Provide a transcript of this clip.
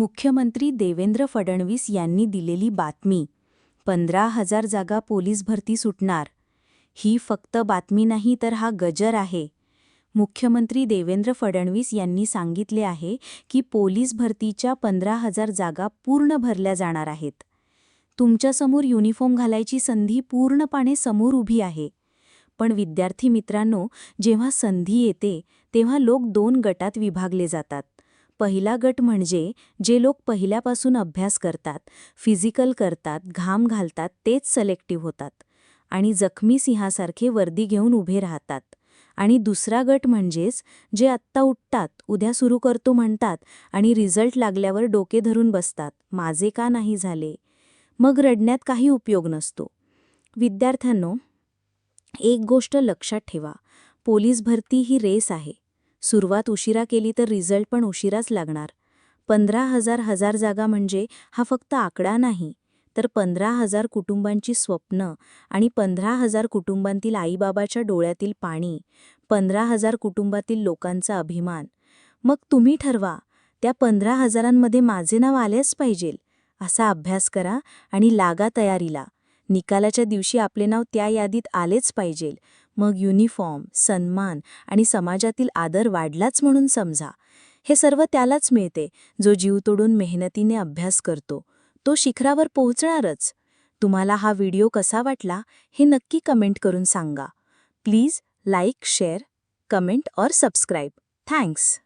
मुख्यमंत्री देवेंद्र फडणवीस यांनी दिलेली बातमी पंधरा हजार जागा पोलीस भरती सुटणार. ही फक्त बातमी नाही तर हा गजर आहे. मुख्यमंत्री देवेंद्र फडणवीस यांनी सांगितले आहे की पोलीस भरतीच्या पंधरा हजार जागा पूर्ण भरल्या जाणार आहेत. तुमच्यासमोर युनिफॉर्म घालायची संधी पूर्णपणे समोर उभी आहे. पण विद्यार्थी मित्रांनो जेव्हा संधी येते तेव्हा लोक दोन गटात विभागले जातात. पहिला गट म्हणजे जे लोक पहिल्यापासून अभ्यास करतात फिजिकल करतात घाम घालतात तेच सलेक्टिव्ह होतात. आणि जखमी सिंहासारखे वर्दी घेऊन उभे राहतात. आणि दुसरा गट म्हणजेच जे आत्ता उठतात उद्या सुरू करतो म्हणतात आणि रिझल्ट लागल्यावर डोके धरून बसतात माझे का नाही झाले? मग रडण्यात काही उपयोग नसतो. विद्यार्थ्यांनो एक गोष्ट लक्षात ठेवा पोलीस भरती ही रेस आहे. सुरुवात उशिरा केली तर रिझल्ट पण उशिराच लागणार. पंधरा हजार हजार जागा म्हणजे हा फक्त आकडा नाही तर पंधरा हजार कुटुंबांची स्वप्न आणि पंधरा हजार कुटुंबांतील आईबाबाच्या डोळ्यातील पाणी पंधरा हजार कुटुंबातील लोकांचा अभिमान. मग तुम्ही ठरवा त्या पंधरा हजारांमध्ये माझे नाव आलेच पाहिजेल असा अभ्यास करा आणि लागा तयारीला. निकालाच्या दिवशी आपले नाव त्या यादीत आलेच पाहिजेल मग युनिफॉर्म सन्मान आणि समाजातील आदर वाढलाच म्हणून समजा. हे सर्व त्यालाच मिळते जो जीव तोडून मेहनतीने अभ्यास करतो. तो शिखरावर पोहोचणारच. तुम्हाला हा व्हिडिओ कसा वाटला हे नक्की कमेंट करून सांगा. प्लीज लाईक शेअर कमेंट और सबस्क्राईब थँक्स